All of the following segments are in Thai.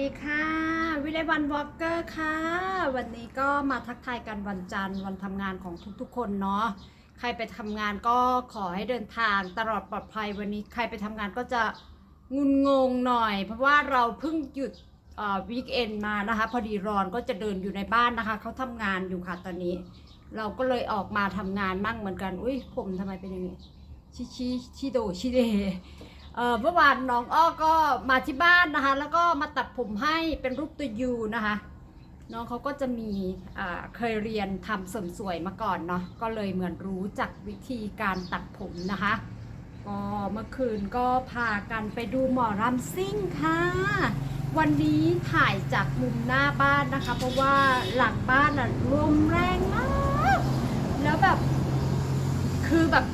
ดีค่ะ วิไลวันวอลเกอร์ค่ะ วันนี้ก็มาทักทายกันวันจันทร์วันทำงานของทุกๆ คนเนาะใครไปทำงานก็ขอให้เดินทางตลอดปลอดภัยวันนี้ใครไปทำงานก็จะงุนงงหน่อย เพราะว่าเราเพิ่งหยุดวีคเอนมานะคะ พอดีรอนก็จะเดินอยู่ในบ้านนะคะ เขาทำงานอยู่ค่ะตอนนี้ เราก็เลยออกมาทำงานมั่งเหมือนกัน อุ้ยผมทำไมเป็นอย่างนี้ชิชิชิโดชิเด เมื่อวานน้องอ้อก็มาที่บ้านนะคะ แล้วก็มาตัดผมให้เป็นรูปตัวยูนะคะ น้องเขาก็จะมีเคยเรียนทำเสริมสวยมาก่อนเนาะก็เลยเหมือนรู้จักวิธีการตัดผมนะคะก็เมื่อคืนก็พากันไปดูหมอรำซิ่งค่ะ วันนี้ถ่ายจากมุมหน้าบ้านนะคะ เพราะว่าหลังบ้านอะลมแรงมาก แล้วแบบ คือแบบ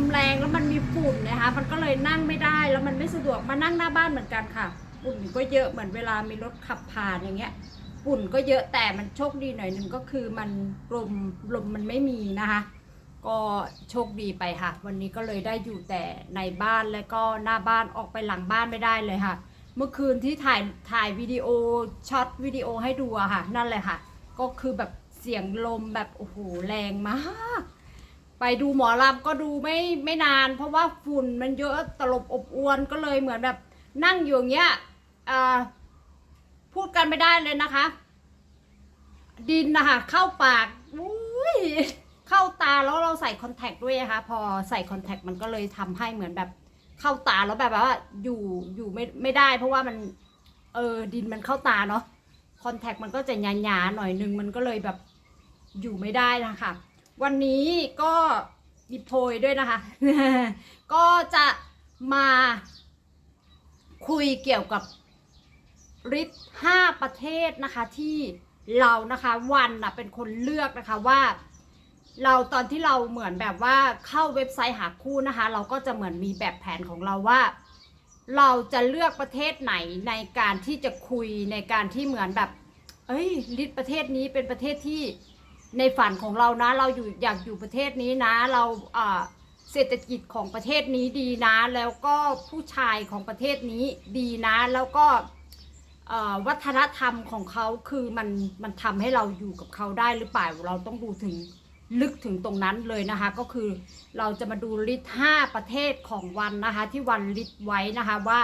มแรงแล้วมันมีฝุ่นนะคะ มันก็เลยนั่งไม่ได้แล้วมันไม่สะดวกมานั่งหน้าบ้านเหมือนกันค่ะฝุ่นก็เยอะเหมือนเวลามีรถขับผ่านอย่างเงี้ยฝุ่นก็เยอะแต่มันโชคดีหน่อยหนึ่งก็คือมันลมลมมันไม่มีนะคะ ก็โชคดีไปค่ะ วันนี้ก็เลยได้อยู่แต่ในบ้านแล้วก็หน้าบ้านออกไปหลังบ้านไม่ได้เลยค่ะ เมื่อคืนที่ถ่ายถ่ายวิดีโอช็อตวิดีโอให้ดูอะค่ะ นั่นเลยค่ะ ก็คือแบบเสียงลมแบบโอ้โหแรงมาก ไปดูหมอลำก็ดูไม่ไม่นาน เพราะว่าฝุ่นมันเยอะตลบอบอวนก็เลยเหมือนแบบนั่งอยู่อย่างเงี้ยพูดกันไม่ได้เลยนะคะ ดินนะคะเข้าปากอุ้ยเข้าตาแล้วเราใส่คอนแทคด้วยนะคะพอใส่คอนแทคมันก็เลยทำให้เหมือนแบบเข้าตาแล้วแบบว่าอยู่อยู่ไม่ไม่ได้ เพราะว่ามันเออดินมันเข้าตาเนาะคอนแทคมันก็จะหยาๆหน่อยนึงมันก็เลยแบบอยู่ไม่ได้นะคะ วันนี้ก็มีโพยด้วยนะคะ ก็จะมาคุยเกี่ยวกับริทห้าประเทศนะคะที่เรานะคะวันนะเป็นคนเลือกนะคะว่า เราตอนที่เราเหมือนแบบว่าเข้าเว็บไซต์หาคู่นะคะ เราก็จะเหมือนมีแบบแผนของเราว่า เราจะเลือกประเทศไหนในการที่จะคุยในการที่เหมือนแบบ เอ้ยลิสประเทศนี้เป็นประเทศที่ ในฝันของเรานะ เราอยู่อยากอยู่ประเทศนี้นะ เราเศรษฐกิจของประเทศนี้ดีนะ แล้วก็ผู้ชายของประเทศนี้ดีนะ แล้วก็วัฒนธรรมของเขาคือมันมันทำให้เราอยู่กับเขาได้หรือเปล่าเราต้องดูถึงลึกถึงตรงนั้นเลยนะคะ ก็คือเราจะมาดูลิตห้าประเทศของวันนะคะ ที่วันลิตไว้นะคะว่า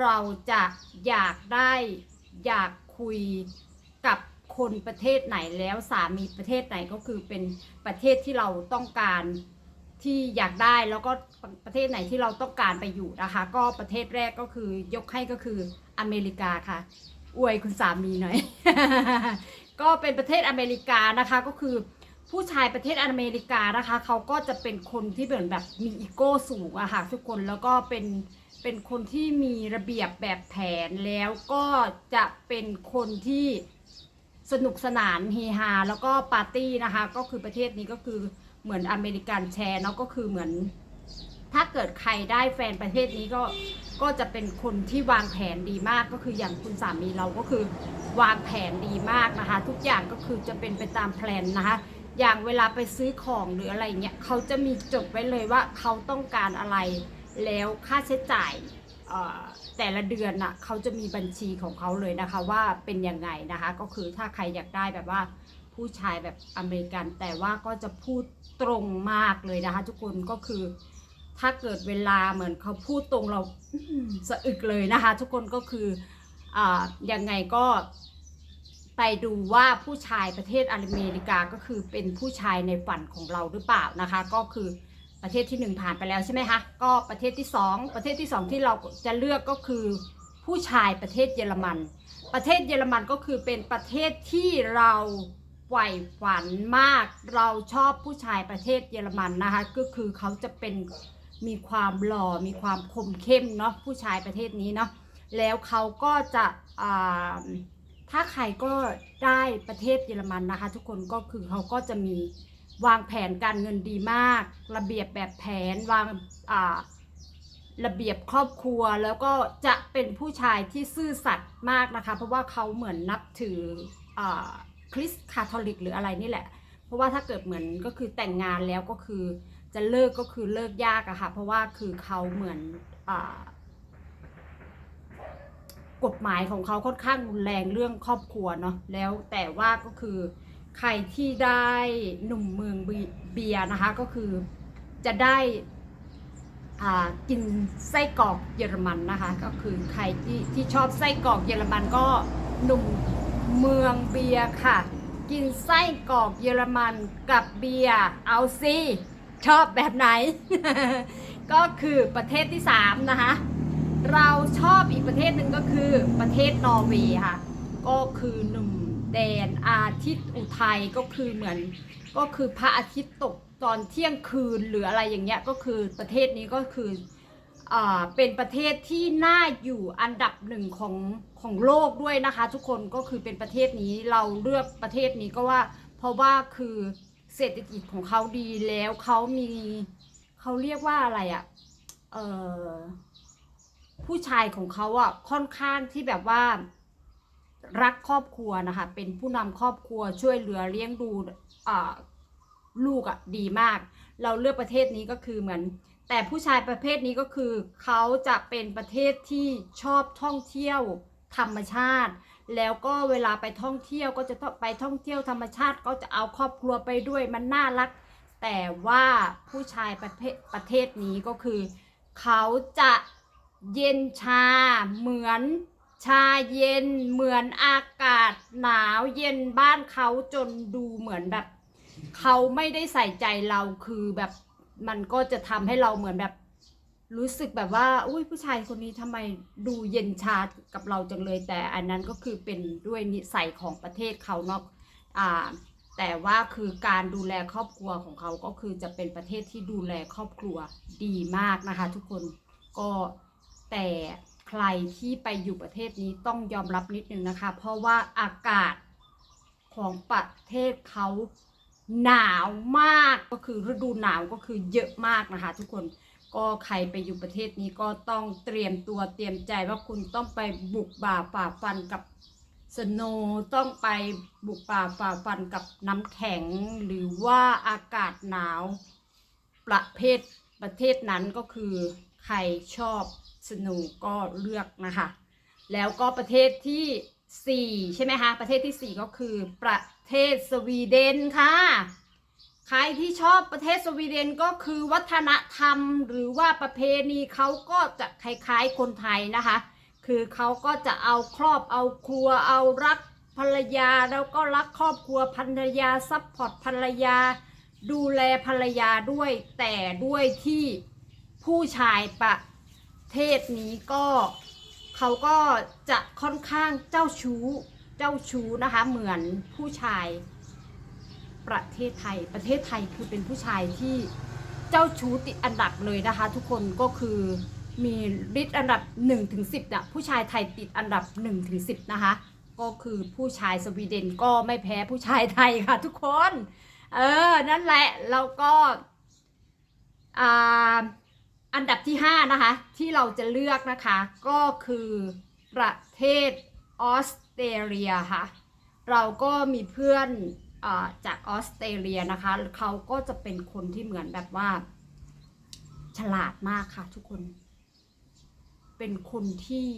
เราจะอยากได้อยากคุยกับ คนประเทศไหนแล้วสามีประเทศไหนก็คือเป็นประเทศที่เราต้องการที่อยากได้แล้วก็ประเทศไหนที่เราต้องการไปอยู่นะคะ ก็ประเทศแรกก็คือยกให้ก็คืออเมริกาค่ะ อวยคุณสามีหน่อย ก็เป็นประเทศอเมริกานะคะก็คือผู้ชายประเทศอเมริกานะคะเขาก็จะเป็นคนที่เหมือนแบบมีอีโก้สูงอะค่ะทุกคนแล้วก็เป็นเป็นคนที่มีระเบียบแบบแผนแล้วก็จะเป็นคนที่ สนุกสนานเฮฮาแล้วก็ปาร์ตี้นะคะ ก็คือประเทศนี้ก็คือเหมือนอเมริกันแชร์เนาะก็คือเหมือน ถ้าเกิดใครได้แฟนประเทศนี้ก็ก็จะเป็นคนที่วางแผนดีมากก็คืออย่างคุณสามีเราก็คือวางแผนดีมากนะคะ ทุกอย่างก็คือจะเป็นไปตามแพลนนะคะ อย่างเวลาไปซื้อของหรืออะไรเงี้ยเขาจะมีจดไว้เลยว่าเขาต้องการอะไรแล้วค่าใช้จ่าย แต่ละเดือนน่ะเขาจะมีบัญชีของเขาเลยนะคะว่าเป็นยังไงนะคะ ก็คือถ้าใครอยากได้แบบว่าผู้ชายแบบอเมริกัน แต่ว่าก็จะพูดตรงมากเลยนะคะ ทุกคนก็คือ ถ้าเกิดเวลาเหมือนเขาพูดตรงเราสะอึกเลยนะคะ ทุกคนก็คืออ่ายังไงก็ไปดูว่าผู้ชายประเทศอเมริกาก็คือเป็นผู้ชายในฝันของเราหรือเปล่านะคะ ก็คือ ประเทศที่หนึ่งผ่านไปแล้วใช่ไหมคะก็ประเทศที่สองประเทศที่สองที่เราจะเลือกก็คือผู้ชายประเทศเยอรมัน ประเทศเยอรมันก็คือเป็นประเทศที่เราใฝ่ฝันมาก เราชอบผู้ชายประเทศเยอรมันนะคะก็คือเขาจะเป็นมีความหล่อมีความคมเข้มเนาะผู้ชายประเทศนี้เนาะแล้วเขาก็จะอ่าถ้าใครก็ได้ประเทศเยอรมันนะคะ ทุกคนก็คือเขาก็จะมี วางแผนการเงินดีมาก ระเบียบแบบแผนวางาระเบียบครอบครัวแล้วก็จะเป็นผู้ชายที่ซื่อสัตย์มากนะคะ เพราะว่าเขาเหมือนนับถืออคริสต์คาทอลิกหรืออะไรนี่แหละ เพราะว่าถ้าเกิดเหมือนก็คือแต่งงานแล้วก็คือจะเลิกก็คือเลิกยากอะค่ะ เพราะว่าคือเขาเหมือนอกฎหมายของเขาค่อนข้างรุนแรงเรื่องครอบครัวเนาะแล้วแต่ว่าก็คือ ใครที่ได้หนุ่มเมืองเบียร์นะคะก็คือจะได้อ่ากินไส้กรอกเยอรมันนะคะ ก็คือใครที่ที่ชอบไส้กรอกเยอรมันก็หนุ่มเมืองเบียร์ค่ะ กินไส้กรอกเยอรมันกับเบียร์เอาสิชอบแบบไหน ก็คือประเทศที่3นะคะเราชอบอีกประเทศหนึ่งก็คือประเทศนอร์เวย์ค่ะ ก็คือหนุ่ม แดนอาทิตย์อุทัยก็คือเหมือนก็คือพระอาทิตย์ตกตอนเที่ยงคืนหรืออะไรอย่างเงี้ยก็คือประเทศนี้ก็คืออ่าเป็นประเทศที่น่าอยู่อันดับหนึ่งของของโลกด้วยนะคะ ทุกคนก็คือเป็นประเทศนี้เราเลือกประเทศนี้ก็ว่า เพราะว่าคือเศรษฐกิจของเขาดีแล้วเขามีเขาเรียกว่าอะไรอะ่ะเออผู้ชายของเขาอะ่ะค่อนข้างที่แบบว่า รักครอบครัวนะคะ เป็นผู้นำครอบครัวช่วยเหลือเลี้ยงดูลูกอะ่ะดีมาก เราเลือกประเทศนี้ก็คือเหมือน แต่ผู้ชายประเภทนี้ก็คือ เขาจะเป็นประเทศที่ชอบท่องเที่ยวธรรมชาติ แล้วก็เวลาไปท่องเที่ยวก็จะไปท่องเที่ยวธรรมชาติก็จะเอาครอบครัวไปด้วยมันน่ารัก แต่ว่าผู้ชายประเภทประเทศนี้ก็คือ เขาจะเย็นชาเหมือน ชาเย็นเหมือนอากาศหนาวเย็นบ้านเขาจนดูเหมือนแบบ เขาไม่ได้ใส่ใจเราคือแบบมันก็จะทำให้เราเหมือนแบบ รู้สึกแบบว่า อุ้ยผู้ชายคนนี้ทำไมดูเย็นชากับเราจังเลย แต่อันนั้นก็คือเป็นด้วยนิสัยของประเทศเขาเนาะอ่าแต่ว่าคือการดูแลครอบครัวของเขาก็คือจะเป็นประเทศที่ดูแลครอบครัวดีมากนะคะ ทุกคนก็แต่ ใครที่ไปอยู่ประเทศนี้ต้องยอมรับนิดนึงนะคะ เพราะว่าอากาศของประเทศเขาหนาวมากก็คือฤดูหนาวก็คือเยอะมากนะคะ ทุกคนก็ใครไปอยู่ประเทศนี้ก็ต้องเตรียมตัวเตรียมใจว่าคุณต้องไปบุกบ่าฝ่าฟันกับสโนว์ต้องไปบุกป่าฝ่าฟันกับน้ำแข็ง หรือว่าอากาศหนาว ประเภทประเทศนั้นก็คือ ใครชอบสนว์ก็เลือกนะคะ แล้วก็ประเทศที่ 4 ใช่ไหมคะ ประเทศทีสี่ 4 ก็คือประเทศสวีเดนค่ะ ใครที่ชอบประเทศสวีเดนก็คือวัฒนธรรมหรือว่าประเพณีเขาก็จะคล้ายๆคนไทยนะคะ คือเขาก็จะเอาครอบเอาครัวเอารักภรรยาแล้วก็รักครอบครัวภรรยาซัพพอร์ตภรรยา ดูแลภรรยาด้วยแต่ด้วยที่ ผู้ชายประเทศนี้ก็เขาก็จะค่อนข้างเจ้าชู้เจ้าชู้นะคะ เหมือนผู้ชายประเทศไทย ประเทศไทยคือเป็นผู้ชายที่เจ้าชู้ติดอันดับเลยนะคะ ทุกคนก็คือมีลิสต์อันดับ1ถึง10นะผู้ชายไทยติดอันดับ1ถึง10 นะคะ ก็คือผู้ชายสวีเดนก็ไม่แพ้ผู้ชายไทยค่ะ ทุกคน เออ นั่นแหละ แล้วก็อ่า อันดับที่ 5 นะคะ ที่เราจะเลือกนะคะ ก็คือประเทศออสเตรเลียค่ะ เราก็มีเพื่อนอจากออสเตรเลียนะคะเขาก็จะเป็นคนที่เหมือนแบบว่า ฉลาดมากค่ะทุกคน เป็นคนที่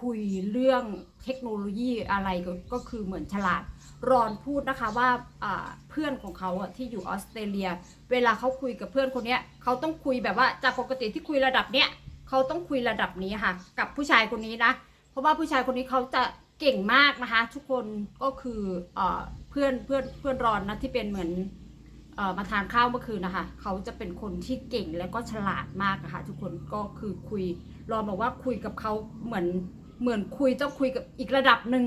คุยเรื่องเทคโนโลยีอะไรก็คือเหมือนฉลาด รอนพูดนะคะว่าเพื่อนของเขาที่อยู่ออสเตรเลีย เวลาเขาคุยกับเพื่อนคนนี้เขาต้องคุยแบบว่าจากปกติที่คุยระดับเนี้ยเขาต้องคุยระดับนี้ค่ะ กับผู้ชายคนนี้นะเพราะว่าผู้ชายคนนี้เขาจะเก่งมากนะคะ ทุกคนก็คือเอ่อเพื่อนเพื่อนเพื่อนรอนนะที่เป็นเหมือนอมาทานข้าวเมื่อคืนนะคะ เขาจะเป็นคนที่เก่งและก็ฉลาดมากนะคะทุกคนก็คือคุยรอนบอกว่าคุยกับเขาเหมือนเหมือนคุยต้องคุยกับอีกระดับหนึ่ง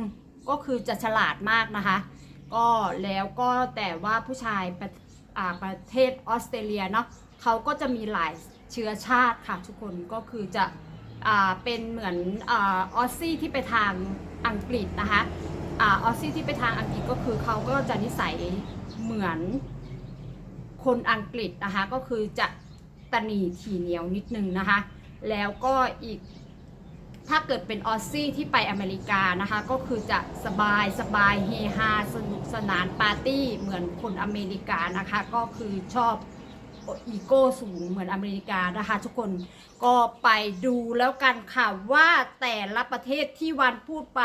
ก็คือจะฉลาดมากนะคะ ก็แล้วก็แต่ว่าผู้ชายประประเทศออสเตรเลียเนาะเขาก็จะมีหลายเชื้อชาติค่ะทุกคนก็คือจะอเป็นเหมือนออสซี่ที่ไปทางอังกฤษนะคะออสซี่ที่ไปทางอังกฤษก็คือเขาก็จะนิสัยเหมือนคนอังกฤษนะคะก็คือจะตะนีทีเหนียวนิดนึงนะคะ แล้วก็อีก ถ้าเกิดเป็นออสซี่ที่ไปอเมริกานะคะ ก็คือจะสบายสบายเฮฮาสนุกสนานปาร์ตี้เหมือนคนอเมริกานะคะ ก็คือชอบอีโก้สูงเหมือนอเมริกานะคะ ทุกคนก็ไปดูแล้วกันค่ะว่าแต่ละประเทศที่วันพูดไป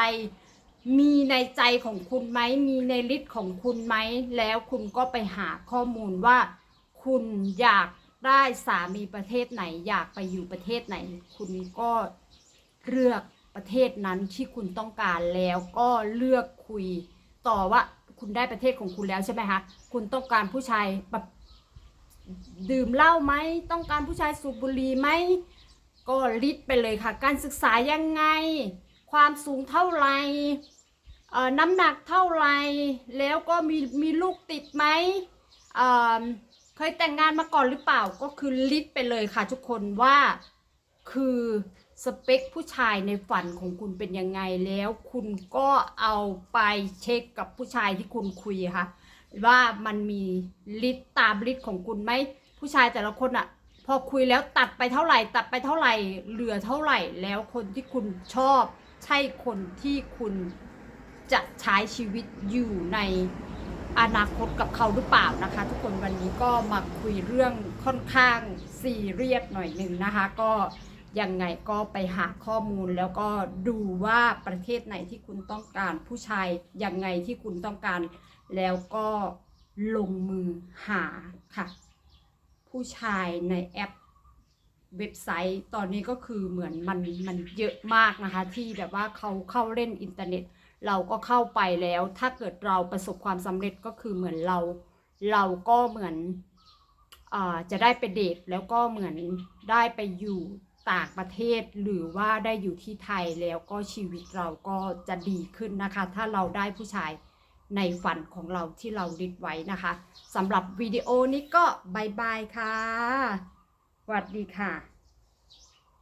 มีในใจของคุณไหม มีในลิสต์ของคุณไหม แล้วคุณก็ไปหาข้อมูลว่า คุณอยากได้สามีประเทศไหน อยากไปอยู่ประเทศไหน คุณก็ เลือกประเทศนั้นที่คุณต้องการแล้วก็เลือกคุยต่อว่าคุณได้ประเทศของคุณแล้วใช่ไหมคะคุณต้องการผู้ชายแบบดื่มเหล้าไหมต้องการผู้ชายสูบบุหรี่ไหมก็ลิสต์ไปเลยค่ะ การศึกษายังไง ความสูงเท่าไหร่น้ำหนักเท่าไหร่ แล้วก็มีมีลูกติดไหมเเคยแต่งงานมาก่อนหรือเปล่าก็คือลิสต์ไปเลยค่ะทุกคนว่าคือ สเปคผู้ชายในฝันของคุณเป็นยังไงแล้ว คุณก็เอาไปเช็คกับผู้ชายที่คุณคุยค่ะ ว่ามันมีลิสต์ตามลิสต์ของคุณไหมผู้ชายแต่ละคนอะพอคุยแล้วตัดไปเท่าไหร่ ตัดไปเท่าไหร่ เหลือเท่าไหร่ แล้วคนที่คุณชอบ ใช่คนที่คุณจะใช้ชีวิตอยู่ในอนาคตกับเขาหรือเปล่านะคะ ทุกคนวันนี้ก็มาคุยเรื่องค่อนข้างซีเรียสหน่อยหนึ่งนะคะ ก็ ยังไงก็ไปหาข้อมูลแล้วก็ดูว่าประเทศไหนที่คุณต้องการผู้ชายยังไงที่คุณต้องการ แล้วก็ลงมือหาค่ะ ผู้ชายในแอปเว็บไซต์ตอนนี้ก็คือเหมือนมันมันเยอะมากนะคะ ที่แบบว่าเขาเข้าเล่นอินเทอร์เน็ต เราก็เข้าไปแล้ว ถ้าเกิดเราประสบความสำเร็จก็คือเหมือนเรา เราก็เหมือนอจะได้ไปเดทแล้วก็เหมือนได้ไปอยู่ ต่างประเทศหรือว่าได้อยู่ที่ไทยแล้วก็ชีวิตเราก็จะดีขึ้นนะคะ ถ้าเราได้ผู้ชายในฝันของเราที่เราลิดไว้นะคะสำหรับวิดีโอนี้ก็บายบายค่ะสวัสดีค่ะ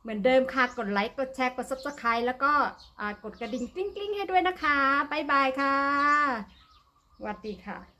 เหมือนเดิมค่ะ กดไลค์กดแชร์กด subscribe แล้วก็กดกระดิ่งกริ๊งๆให้ด้วยนะคะบายบายค่ะสวัสดีค่ะ